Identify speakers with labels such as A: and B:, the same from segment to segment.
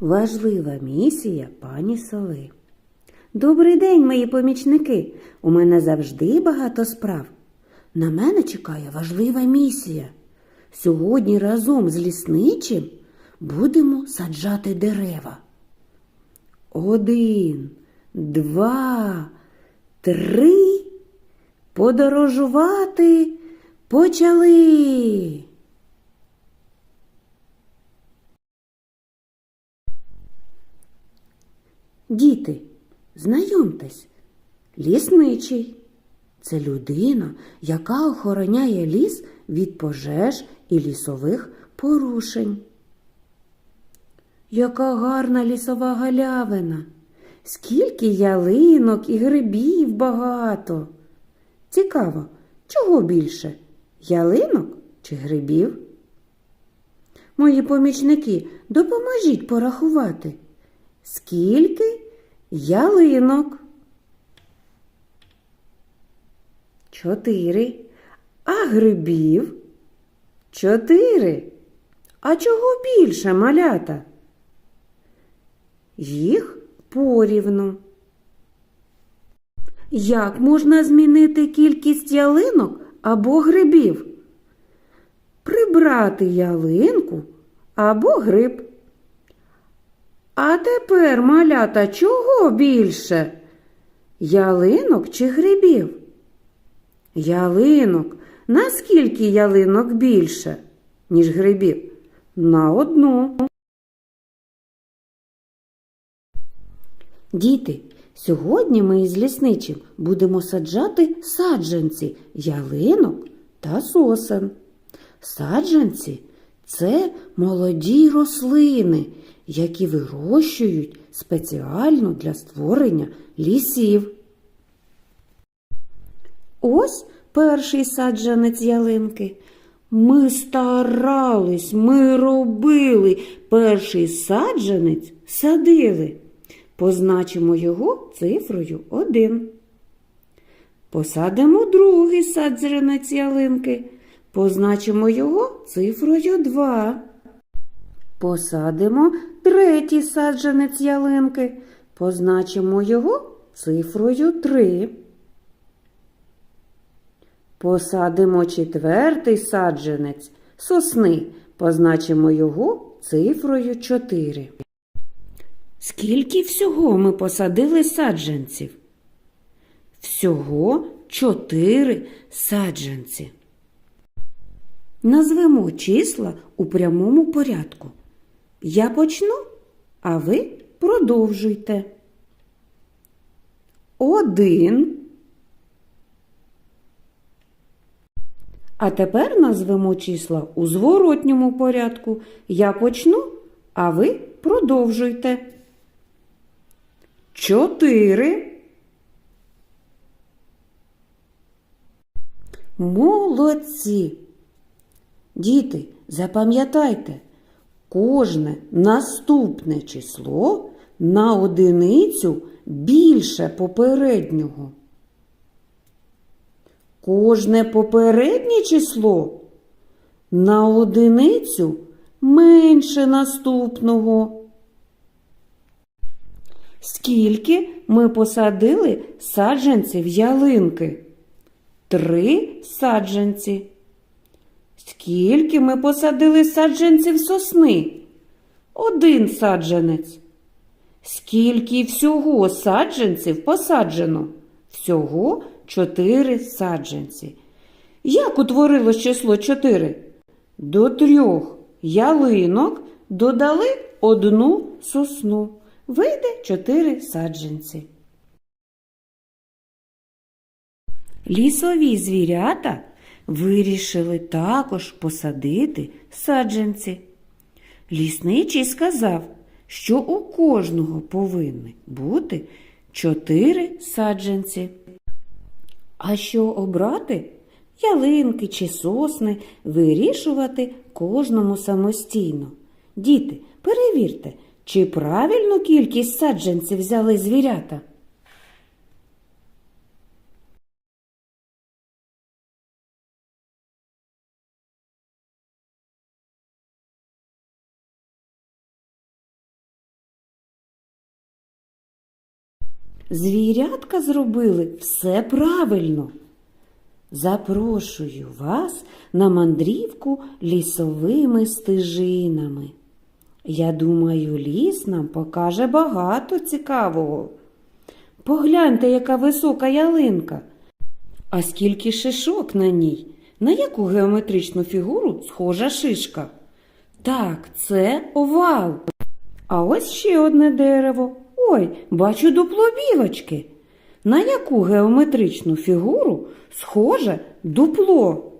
A: Важлива місія пані Соли. Добрий день, мої помічники. У мене завжди багато справ. На мене чекає важлива місія. Сьогодні разом з лісничим будемо саджати дерева. Один, два, три. Подорожувати почали. Діти, знайомтесь, лісничий. Це людина, яка охороняє ліс від пожеж і лісових порушень. Яка гарна лісова галявина, скільки ялинок і грибів багато. Цікаво, чого більше? Ялинок чи грибів? Мої помічники, допоможіть порахувати. Скільки ялинок? Чотири. А грибів? Чотири. А чого більше, малята? Їх порівну. Як можна змінити кількість ялинок або грибів? Прибрати ялинку або гриб. А тепер, малята, чого більше? Ялинок чи грибів? Ялинок. Наскільки ялинок більше, ніж грибів? На одну. Діти, сьогодні ми із лісничим будемо саджати саджанці ялинок та сосен. Саджанці це молоді рослини, які вирощують спеціально для створення лісів. Ось перший саджанець ялинки. Ми старались, ми робили. Перший саджанець садили. Позначимо його цифрою 1. Посадимо другий саджанець ялинки. Позначимо його цифрою 2. Посадимо третій саджанець ялинки. Позначимо його цифрою 3. Посадимо четвертий саджанець сосни. Позначимо його цифрою 4. Скільки всього ми посадили саджанців? Всього чотири саджанці. Назвемо числа у прямому порядку. Я почну, а ви продовжуйте. Один. А тепер назвемо числа у зворотньому порядку. Я почну, а ви продовжуйте. Чотири. Молодці. Діти, запам'ятайте, кожне наступне число на одиницю більше попереднього. Кожне попереднє число на одиницю менше наступного. Скільки ми посадили саджанців ялинки? Три саджанці. Скільки ми посадили саджанців сосни? Один саджанець. Скільки всього саджанців посаджено? Всього чотири саджанці. Як утворилось число чотири? До трьох ялинок додали одну сосну. Вийде чотири саджанці. Лісові звірята вирішили також посадити саджанці. Лісничий сказав, що у кожного повинні бути чотири саджанці. А що обрати? Ялинки чи сосни вирішувати кожному самостійно. Діти, перевірте, чи правильну кількість саджанців взяли звірята. Звірятка зробили все правильно. Запрошую вас на мандрівку лісовими стежинами. Я думаю, ліс нам покаже багато цікавого. Погляньте, яка висока ялинка. А скільки шишок на ній? На яку геометричну фігуру схожа шишка? Так, це овал. А ось ще одне дерево. Ой, бачу дупло білочки. На яку геометричну фігуру схоже дупло?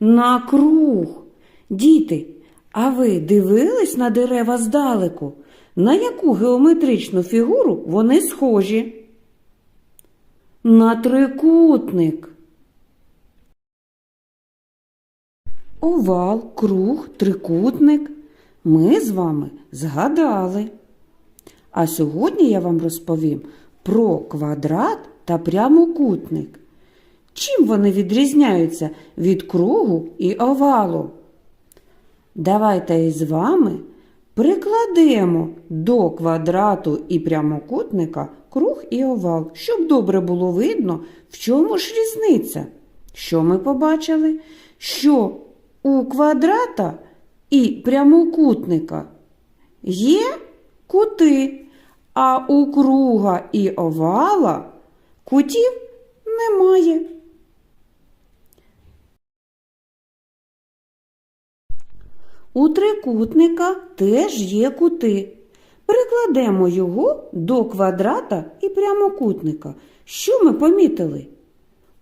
A: На круг. Діти, а ви дивились на дерева здалеку? На яку геометричну фігуру вони схожі? На трикутник. Овал, круг, трикутник. Ми з вами згадали. А сьогодні я вам розповім про квадрат та прямокутник. Чим вони відрізняються від кругу і овалу? Давайте із вами прикладемо до квадрату і прямокутника круг і овал, щоб добре було видно, в чому ж різниця. Що ми побачили? Що у квадрата і прямокутника є кути, а у круга і овала кутів немає. У трикутника теж є кути. Прикладемо його до квадрата і прямокутника. Що ми помітили?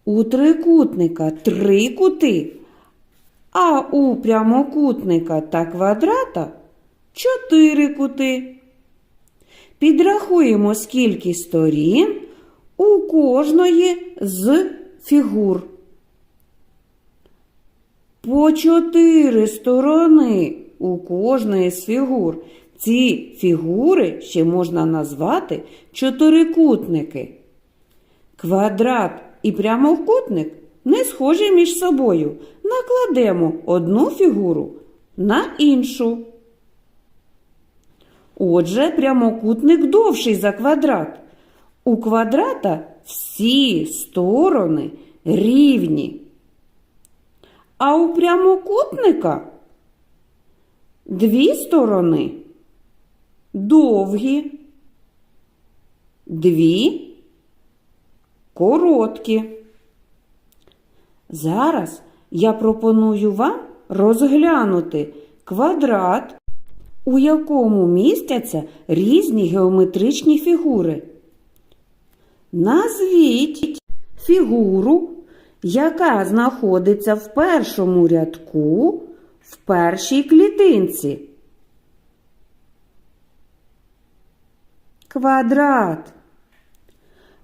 A: У трикутника три кути, а у прямокутника та квадрата чотири кути. Підрахуємо, скільки сторін у кожної з фігур. По чотири сторони у кожної з фігур. Ці фігури ще можна назвати чотирикутники. Квадрат і прямокутник не схожі між собою. Накладемо одну фігуру на іншу. Отже, прямокутник довший за квадрат. У квадрата всі сторони рівні. А у прямокутника дві сторони довгі, дві короткі. Зараз я пропоную вам розглянути квадрат, у якому містяться різні геометричні фігури. Назвіть фігуру, яка знаходиться в першому рядку в першій клітинці. Квадрат.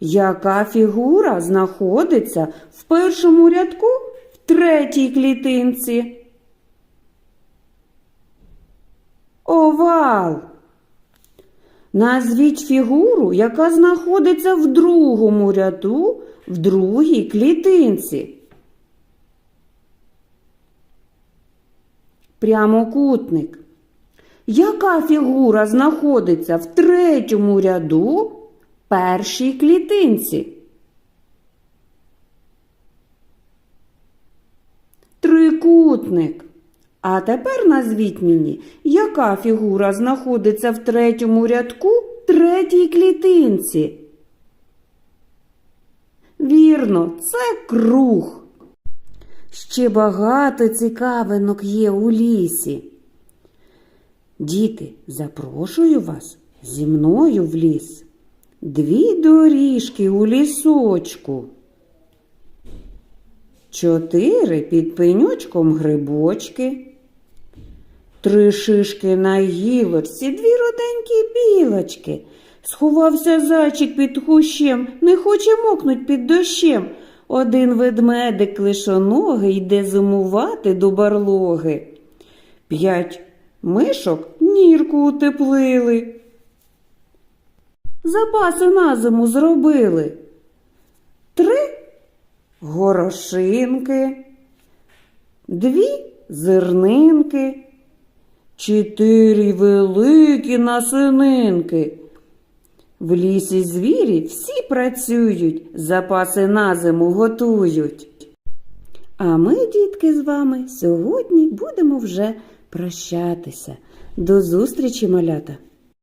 A: Яка фігура знаходиться в першому рядку в третій клітинці? Овал. Назвіть фігуру, яка знаходиться в другому ряду в другій клітинці. Прямокутник. Яка фігура знаходиться в третьому ряду першій клітинці? Трикутник. А тепер назвіть мені, яка фігура знаходиться в третьому рядку третій клітинці? Вірно, це круг. Ще багато цікавинок є у лісі. Діти, запрошую вас зі мною в ліс. Дві доріжки у лісочку. Чотири під пенючком грибочки. Три шишки на гілочці, дві руденькі білочки. Сховався зайчик під кущем, не хоче мокнуть під дощем. Один ведмедик лишоногий йде зимувати до барлоги. П'ять мишок нірку утеплили. Запаси на зиму зробили. Три горошинки, дві зернинки, чотири великі насининки, В лісі звірі всі працюють, запаси на зиму готують. А ми, дітки, з вами сьогодні будемо вже прощатися. До зустрічі, малята!